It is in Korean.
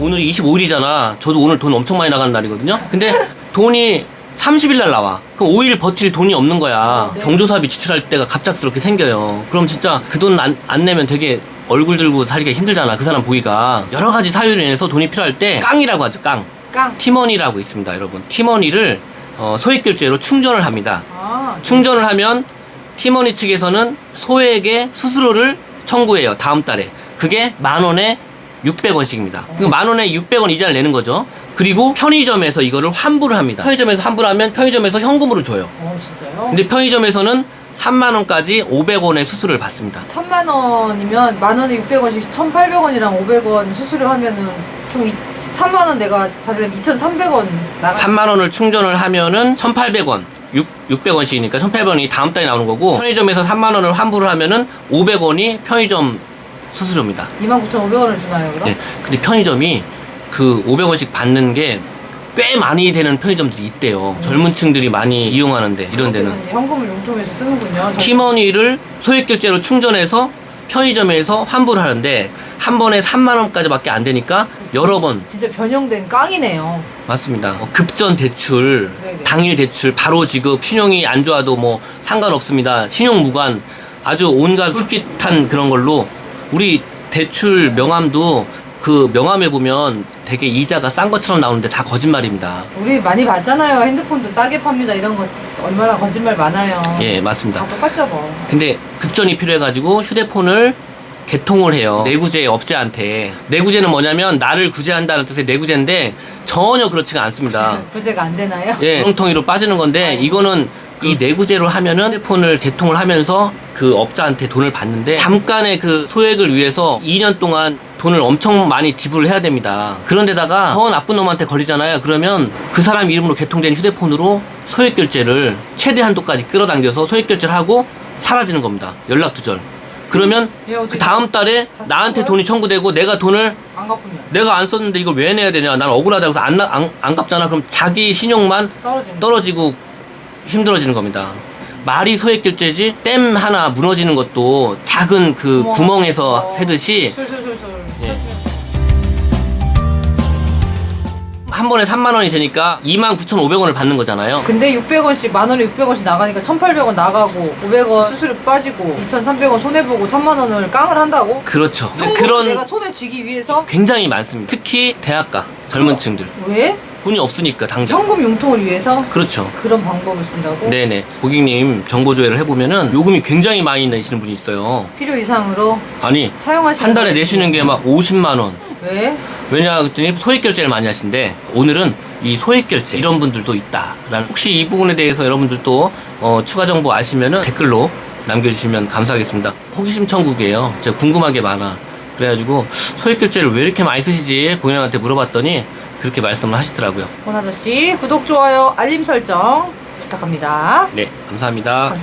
오늘 25일이잖아. 저도 오늘 돈 엄청 많이 나가는 날이거든요. 근데 돈이 30일 날 나와. 그럼 5일 버틸 돈이 없는 거야. 네. 경조사비 지출할 때가 갑작스럽게 생겨요. 그럼 진짜 그 돈 안 안 내면 되게 얼굴 들고 살기가 힘들잖아. 그 사람 보기가. 여러 가지 사유로 인해서 돈이 필요할 때 깡이라고 하죠. 깡. 깡. 티머니라고 있습니다, 여러분. 티머니를 어, 소액결제로 충전을 합니다. 아, 충전을 하면 티머니 측에서는 소액의 수수료를 청구해요. 다음 달에. 그게 만 원에 600원씩입니다. 그만 원에 600원 이자를 내는 거죠. 그리고 편의점에서 이거를 환불을 합니다. 편의점에서 환불을 하면 편의점에서 현금으로 줘요. 어 진짜요? 근데 편의점에서는 3만 원까지 500원의 수수료를 받습니다. 3만 원이면 만 원에 600원씩 1,800원이랑 500원 수수료 하면은 총 이, 3만 원 내가 받으려면 2,300원 나가. 3만 원을 충전을 하면은 1,800원. 6, 600원씩이니까 1,800원이 다음 달에 나오는 거고 편의점에서 3만 원을 환불을 하면은 500원이 편의점 수수료입니다. 29,500원을 주나요, 그럼? 네. 근데 편의점이 그 500원씩 받는 게 꽤 많이 되는 편의점들이 있대요. 젊은 층들이 많이 이용하는데 이런 데는 현금을 용통해서 쓰는군요. 저- 티머니를 소액 결제로 충전해서 편의점에서 환불을 하는데 한 번에 3만 원까지밖에 안 되니까 여러 번 진짜 변형된 깡이네요. 맞습니다. 어, 급전 대출, 네네. 당일 대출, 바로 지급, 신용이 안 좋아도 뭐 상관없습니다. 신용 무관, 아주 온갖 솔깃한 그런 걸로 우리 대출 명함도 그 명함에 보면 되게 이자가 싼 것처럼 나오는데 다 거짓말입니다. 우리 많이 봤잖아요. 핸드폰도 싸게 팝니다. 이런 거 얼마나 거짓말 많아요. 예, 맞습니다. 다 똑같죠 뭐. 근데 급전이 필요해가지고 휴대폰을 개통을 해요. 내구재 업체한테. 내구재는 뭐냐면 나를 구제한다는 뜻의 내구재인데 전혀 그렇지가 않습니다. 부재가 안 되나요? 예, 구렁텅이로 빠지는 건데 이거는 이 내구재로 하면은 휴대폰을 개통을 하면서 그 업자한테 돈을 받는데 잠깐의 그 소액을 위해서 2년 동안 돈을 엄청 많이 지불을 해야 됩니다. 그런데다가 더 나쁜 놈한테 걸리잖아요. 그러면 그 사람 이름으로 개통된 휴대폰으로 소액 결제를 최대 한도까지 끌어당겨서 소액 결제를 하고 사라지는 겁니다. 연락 두절. 그러면 예, 그 다음 달에 다 나한테? 돈이 청구되고 내가 돈을 안 갚으면 내가 안 썼는데 이걸 왜 내야 되냐? 난 억울하다고 해서 안, 나- 안, 안 갚잖아. 그럼 자기 신용만. 떨어지고 힘들어지는 겁니다. 말이 소액 결제지 댐 하나 무너지는 것도 작은 그 구멍. 구멍에서 어, 새듯이 술술술술. 예. 한 번에 3만 원이 되니까 29,500원을 받는 거잖아요. 근데 600원씩 만 원에 600원씩 나가니까 1,800원 나가고 500원 수수료 빠지고 2,300원 손해 보고 1,000만 원을 깡을 한다고? 그렇죠. 그런 내가 손에 쥐기 위해서 굉장히 많습니다. 특히 대학가 젊은 층들 왜? 돈이 없으니까 당장. 현금 융통을 위해서 그렇죠. 그런 방법을 쓴다고? 네네. 고객님 정보 조회를 해보면은 요금이 굉장히 많이 내시는 분이 있어요. 필요 이상으로 아니 사용하시는 한 달에. 내시는 게 막 50만 원. 왜? 왜냐 그랬더니 소액 결제를 많이 하신데 오늘은 이 소액 결제 이런 분들도 있다라는 혹시 이 부분에 대해서 여러분들도 어, 추가 정보 아시면은 댓글로 남겨주시면 감사하겠습니다. 호기심 천국이에요. 제가 궁금한 게 많아. 그래가지고 소액 결제를 왜 이렇게 많이 쓰시지 고객님한테 물어봤더니 그렇게 말씀을 하시더라고요. 본 아저씨 구독 좋아요 알림 설정 부탁합니다. 네, 감사합니다. 감사합니다.